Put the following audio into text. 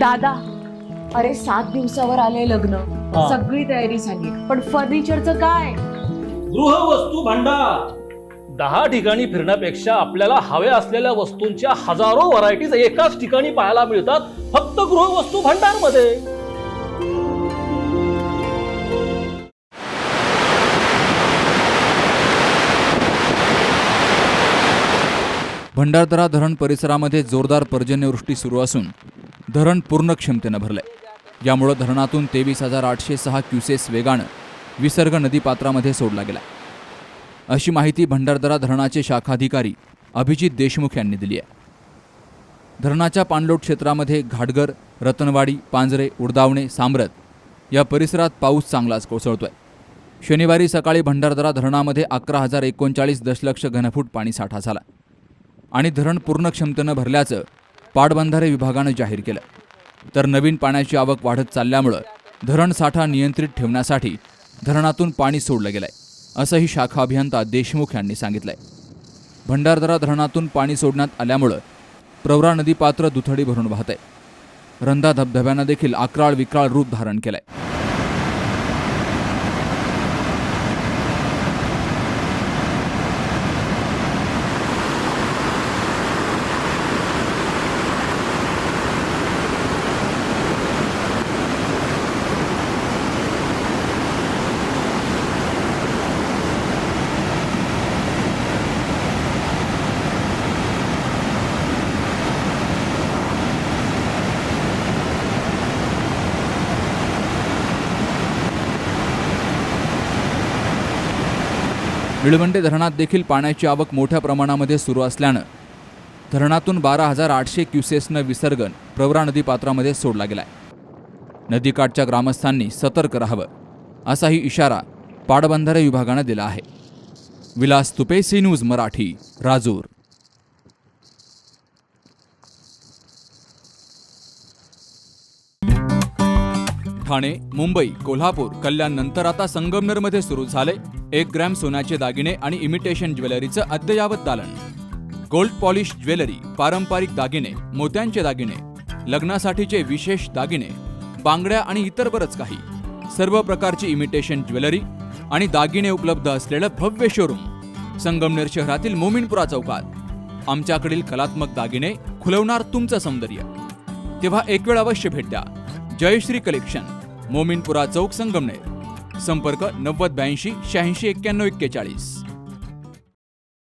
दादा अरे सात दिवसावर आले लग्न. हा. सगळी तयारी झाली. पण फर्निचरचं काय? गृहवस्तू भांडार. दहा ठिकाणी फिरण्यापेक्षा आपल्याला हव्या असलेल्या वस्तूंच्या हजारो व्हरायटीज एकाच ठिकाणी पाहायला मिळतात फक्त गृहवस्तू भांडारमध्ये भंडारदरा धरण परिसरामध्ये जोरदार पर्जन्यवृष्टी सुरू असून धरण पूर्ण क्षमतेनं भरलंय. यामुळं धरणातून तेवीस हजार आठशे सहा क्युसेस वेगानं विसर्ग नदीपात्रामध्ये सोडला गेला अशी माहिती भंडारदरा धरणाचे शाखाधिकारी अभिजित देशमुख यांनी दिली आहे. धरणाच्या पाणलोट क्षेत्रामध्ये घाटगर रतनवाडी पांजरे उडदावणे सामरत या परिसरात पाऊस चांगलाच कोसळतोय. शनिवारी सकाळी भंडारदरा धरणामध्ये अकरा हजार एकोणचाळीस दशलक्ष घनफूट पाणीसाठा झाला. आणि धरण पूर्ण क्षमतेनं भरल्याचं पाटबंधारे विभागानं जाहीर केलं. तर नवीन पाण्याची आवक वाढत चालल्यामुळं धरण साठा नियंत्रित ठेवण्यासाठी धरणातून पाणी सोडलं गेलंय असंही शाखा अभियंता देशमुख यांनी सांगितलंय. भंडारदरा धरणातून पाणी सोडण्यात आल्यामुळं प्रवरा नदी पात्र दुथडी भरून वाहत आहे रंधा धबधब्यानं देखील अकराळ विक्राळ रूप धारण केलंय. निळवंडे धरणात देखील पाण्याची आवक मोठ्या प्रमाणामध्ये सुरू असल्यानं धरणातून बारा हजार आठशे क्युसेसनं विसर्गन प्रवरा नदी पात्रामध्ये सोडला गेलाय. नदीकाठच्या ग्रामस्थांनी सतर्क राहावं असाही इशारा पाटबंधारे विभागानं दिला आहे. Vilas Tupe C news Marathi Rajur. Thane Mumbai Kolhapur Kalyan नंतर आता संगमनेरमध्ये सुरू झाले. एक ग्रॅम सोन्याचे दागिने आणि इमिटेशन ज्वेलरीचं अद्ययावत दालन. गोल्ड पॉलिश ज्वेलरी पारंपरिक दागिने मोत्यांचे दागिने लग्नासाठीचे विशेष दागिने बांगड्या आणि इतर बरंच काही. सर्व प्रकारची इमिटेशन ज्वेलरी आणि दागिने उपलब्ध असलेलं भव्य शोरूम. संगमनेर शहरातील मोमिनपुरा चौकात. आमच्याकडील कलात्मक दागिने खुलवणार तुमचं सौंदर्य. तेव्हा एक वेळ अवश्य भेट द्या. जयश्री कलेक्शन मोमिनपुरा चौक संगमनेर. संपर्क नव्वद ब्याऐंशी शहाऐंशी एक्क्याण्णव एक्केचाळीस.